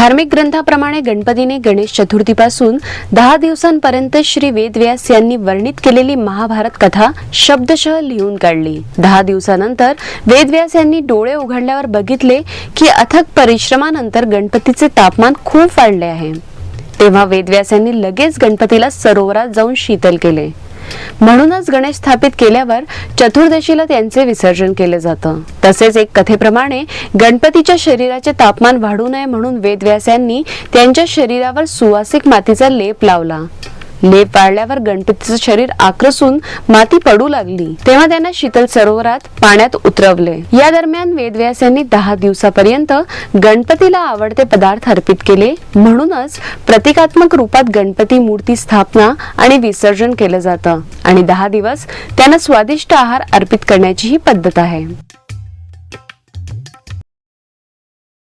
धार्मिक ग्रंथाप्रमाणे गणपतीने गणेश चतुर्थीपासून दहा दिवसांपर्यंत श्री वेदव्यास यांनी वर्णित केलेली महाभारत कथा शब्दशः लिहून काढली. दहा दिवसानंतर वेदव्यास यांनी डोळे उघडल्यावर बघितले की अथक परिश्रमानंतर गणपतीचे तापमान खूप वाढले आहे. तेव्हा वेदव्यास यांनी लगेच गणपतीला सरोवरात जाऊन शीतल केले. म्हणूनच गणेश स्थापित केल्यावर चतुर्दशीला त्यांचे विसर्जन केले जातं. तसेच एक कथेप्रमाणे गणपतीच्या शरीराचे तापमान वाढू नये म्हणून वेदव्यास यांनी त्यांच्या शरीरावर सुवासिक मातीचा लेप लावला. लेप वाढल्यावर गणपतीचं शरीर आक्रसून माती पडू लागली. तेव्हा त्यांना शीतल सरोवरात पाण्यात उतरवले. या दरम्यान वेदव्यास यांनी दहा दिवसापर्यंत गणपतीला आवडते पदार्थ अर्पित केले. म्हणूनच प्रतिकात्मक रूपात गणपती मूर्ती स्थापना आणि विसर्जन केलं जातं. आणि दहा दिवस त्यांना स्वादिष्ट आहार अर्पित करण्याची ही पद्धत आहे.